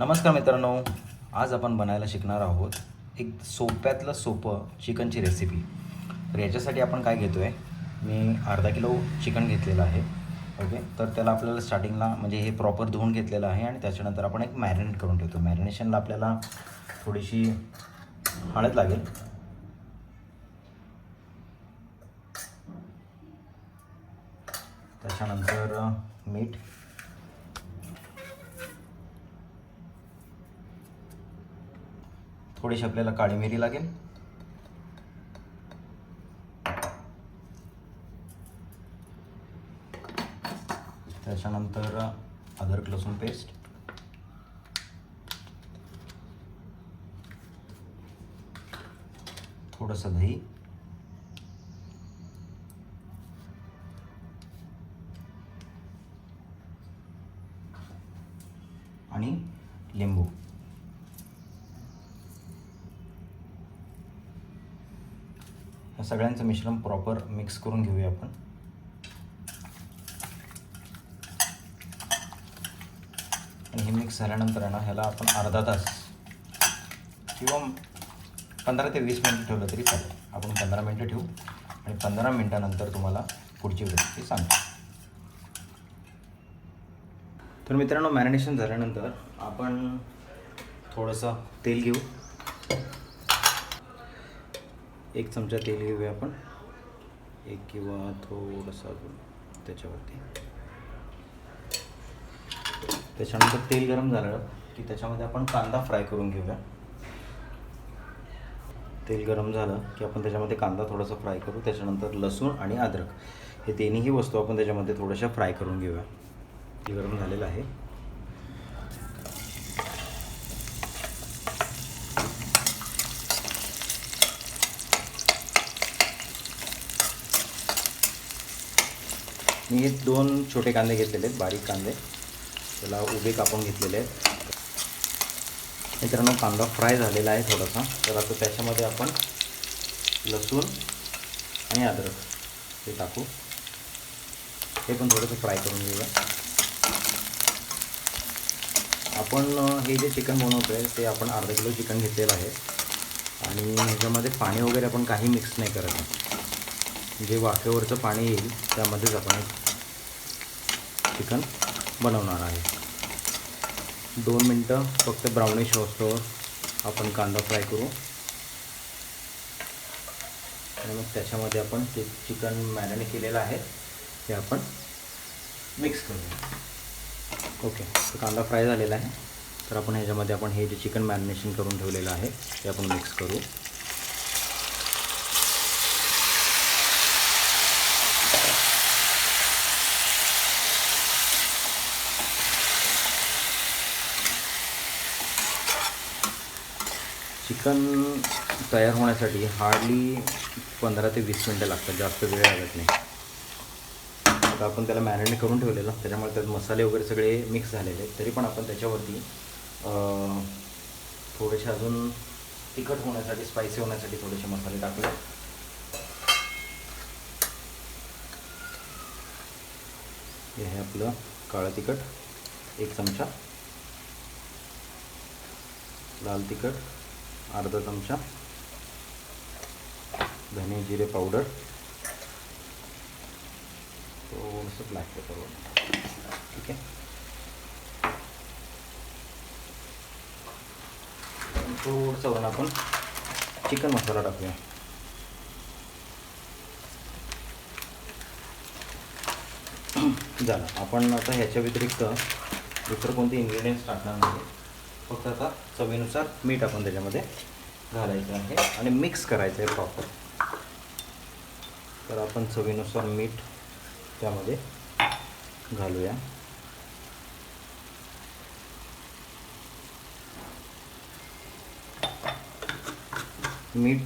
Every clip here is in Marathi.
नमस्कार मित्रांनो आज आपण बनायला शिकणार आहोत एक सोप्यातलं सोपं चिकनची रेसिपी तर याच्यासाठी आपण काय घेतो आहे मी अर्धा किलो चिकन घेतलेलं आहे ओके? तर त्याला आपल्याला स्टार्टिंगला म्हणजे हे प्रॉपर धुवून घेतलेलं आहे आणि त्याच्यानंतर आपण एक मॅरिनेट करून ठेवतो. मॅरिनेशनला आपल्याला थोडीशी हळद लागेल. त्याच्यानंतर मीठ. थोडीशी आपल्याला काळी मिरी लागेल. त्याच्यानंतर अदरक लसूण पेस्ट थोडंसं दही. आणि लिंबू. सगळ्यांचं मिश्रण प्रॉपर मिक्स करून घेऊया आपण. आणि हे मिक्स झाल्यानंतर आहे ना ह्याला आपण अर्धा तास किंवा पंधरा ते वीस मिनटं ठेवलं तरी चालेल. आपण पंधरा मिनटं ठेवू आणि पंधरा मिनटानंतर तुम्हाला पुढची रेसिपी सांगतो. तर मित्रांनो मॅरिनेशन झाल्यानंतर आपण थोडंसं तेल घेऊ. एक चमचा तेल घेऊया आपण. एक किंवा थोडंसं अजून त्याच्यावरती. त्याच्यानंतर तेल गरम झालं की त्याच्यामध्ये आपण कांदा फ्राय करून घेऊया. तेल गरम झालं की आपण त्याच्यामध्ये कांदा थोडासा फ्राय करू. त्याच्यानंतर लसूण आणि अद्रक. हे तिन्ही वस्तू आपण त्याच्यामध्ये थोड्याशा फ्राय करून घेऊया. तेल गरम झालेलं आहे. मी दोन छोटे कांदे घेतलेले आहेत बारीक कांदे. त्याला उभे कापून घेतलेले आहेत. मित्रांनो कांदा फ्राय झालेला आहे थोडासा. तर आता त्याच्यामध्ये आपण लसूण आणि अद्रक हे टाकू. हे पण थोडंसं फ्राय करून घेऊया. आपण हे जे चिकन बनवतो आहे ते आपण अर्धा किलो चिकन घेतलेलं आहे. आणि ह्याच्यामध्ये पाणी वगैरे आपण काही मिक्स नाही करत जे वाफेवरचं पाणी येईल त्यामध्येच आपण चिकन बनवणार आहे. दोन मिनटं फक्त ब्राउनिश होस्तोवर आपण कांदा फ्राय करू. आणि मग त्याच्यामध्ये आपण ते चिकन मॅरिनेट केलेलं आहे. ते आपण मिक्स करूया ओके तर कांदा फ्राय झालेला आहे. तर आपण ह्याच्यामध्ये आपण हे जे चिकन मॅरिनेशन करून ठेवलेलं आहे ते आपण मिक्स करू. चिकन तयार होण्यासाठी हार्डली पंधरा ते वीस मिनटं लागतात जास्त वेळ लागत नाही. आता आपण त्याला मॅरिनेट करून ठेवलेलं त्याच्यामुळे त्यात मसाले वगैरे सगळे मिक्स झालेले आहेत. तरी पण आपण त्याच्यावरती थोडेसे अजून तिखट होण्यासाठी स्पायसी होण्यासाठी थोडेसे मसाले टाकले. हे आहे आपलं काळं तिखट एक चमचा. लाल तिखट. अर्धा चमचा धने जिरे पावडर थोडंसं ब्लॅक पेपर ठीक आहे? थोडंसं वरून आपण चिकन मसाला टाकूया. झालं. आपण आता ह्याच्या व्यतिरिक्त दुसरं कोणते इन्ग्रेडियंट्स टाकणार नाही फक्त आता चवीनुसार मीठ आपण त्याच्यामध्ये घालायचं आहे आणि मिक्स करायचं आहे प्रॉपर तर आपण चवीनुसार मीठ त्यामध्ये घालूया. मीठ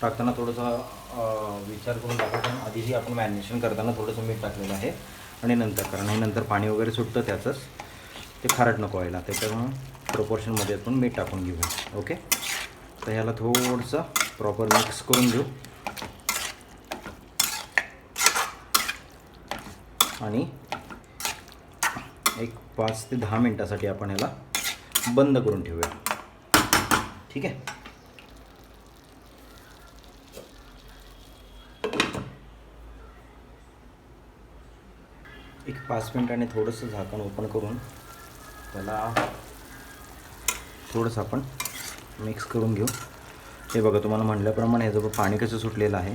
टाकताना थोडंसं विचार करून टाका कारण आधीही आपण मॅरिनेशन करताना थोडंसं मीठ टाकलेलं आहे. आणि नंतर कारण हे नंतर पाणी वगैरे सुटतं त्याचंच. ते खारट नको व्हायला. त्याच्यामुळं प्रपोर्शनमध्ये आपण मीठ टाकून घेऊया. ओके? तर ह्याला थोडंसं प्रॉपर मिक्स करून घेऊ. आणि एक पाच ते दहा मिनटासाठी आपण ह्याला बंद करून ठेवूया. ठीक आहे? एक पाच मिनिटाने थोडंसं झाकण ओपन करून त्याला थोडंसं आपण मिक्स करून घेऊ. हे बघा तुम्हाला म्हटल्याप्रमाणे ह्याचं पाणी कसं सुटलेलं आहे.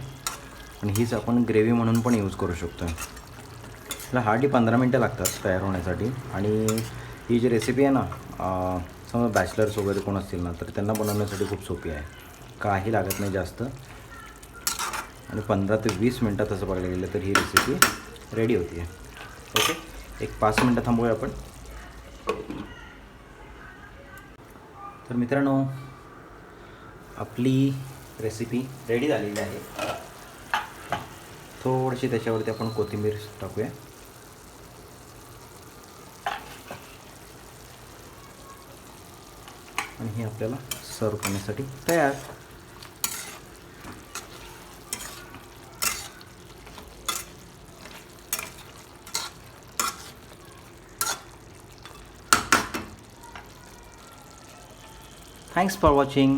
आणि हीच आपण ग्रेव्ही म्हणून पण यूज करू शकतो त्याला हार्डली पंधरा मिनटं लागतात तयार होण्यासाठी. आणि ही जी रेसिपी आहे ना समजा बॅचलर्स वगैरे कोण असतील ना तर त्यांना बनवण्यासाठी खूप सोपी आहे. काही लागत नाही जास्त. आणि पंधरा ते वीस मिनटात असं बघायला गेलं तर ही रेसिपी रेडी होती. आहे ओके? एक पाच मिनटं थांबूया आपण. तर मित्रांनो आपली रेसिपी रेडी झालेली आहे. थोडीशी त्याच्यावरती आपण कोथिंबीर टाकूया. आणि हे आपल्याला सर्व करण्यासाठी तयार. Thanks for watching.